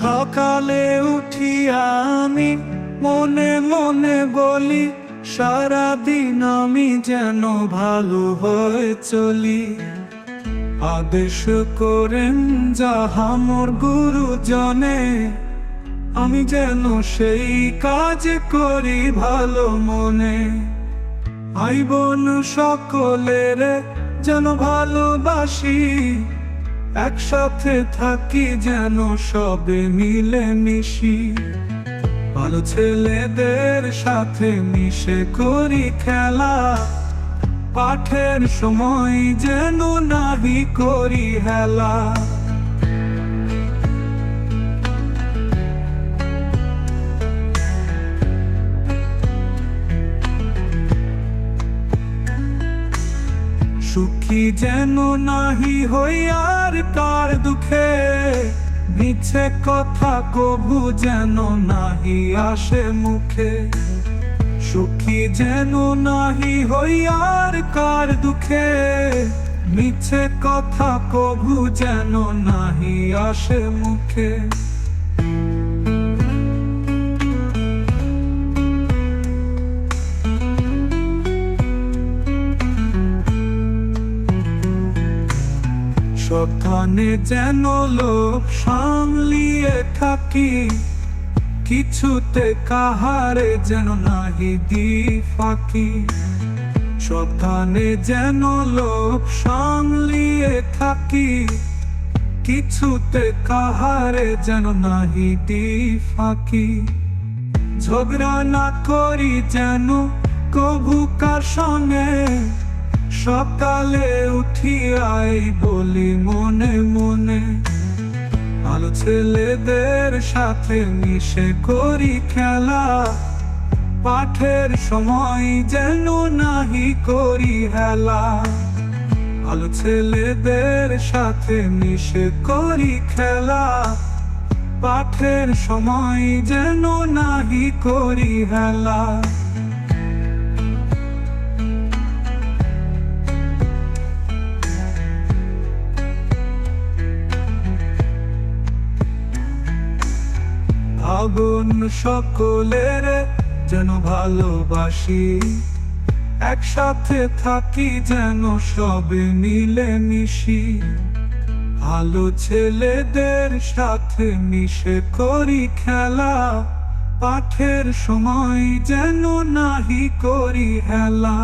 সকালে উঠি আমি, মনে মনে বলি, সারাদিন আমি যেন ভালো হয়ে চলি। আদেশ করেন যাহামর গুরুজনে, আমি যেন সেই কাজ করি ভালো মনে। ভাই বোন সকলের যেন ভালোবাসি একসাথে থাকি যেন সবে মিলে মিশি ভালো ছেলেদের সাথে মিশে করি খেলা। পাঠের সময় যেন নাবি করি হেলা। সুখী যেন নাহি হই আর কার দুঃখে। মিছে কথা কবু যেন নাহি আসে মুখে। সুখী যেন নাহি হই আর কার দুঃখে। মিছে কথা কবু যেন নাহি আসে মুখে। সাবধানে যেন লোক সামলিয়ে থাকি, কিছুতে কাহারে যেন নাহি দি ফাঁকি সাবধানে যেন লোক সামলিয়ে থাকি, কিছুতে কাহারে যেন নাহি দি ফাঁকি ঝগড়া না করি যেন কবু কার সঙ্গে সকালে উঠি আই বলি মনে মনে ভালো ছেলেদের সাথে মিশে করি খেলা। পাঠের সময় যেন নাহি করি হেলা। ভালো ছেলেদের সাথে মিশে করি খেলা। পাঠের সময় যেন নাহি করি হেলা। আগুন সকলের যেন ভালোবাসি। একসাথে থাকি যেন সবে মিলে মিশি ভালো ছেলেদের সাথে মিশে করি খেলা। পাঠের সময় যেন নাহি করি হেলা।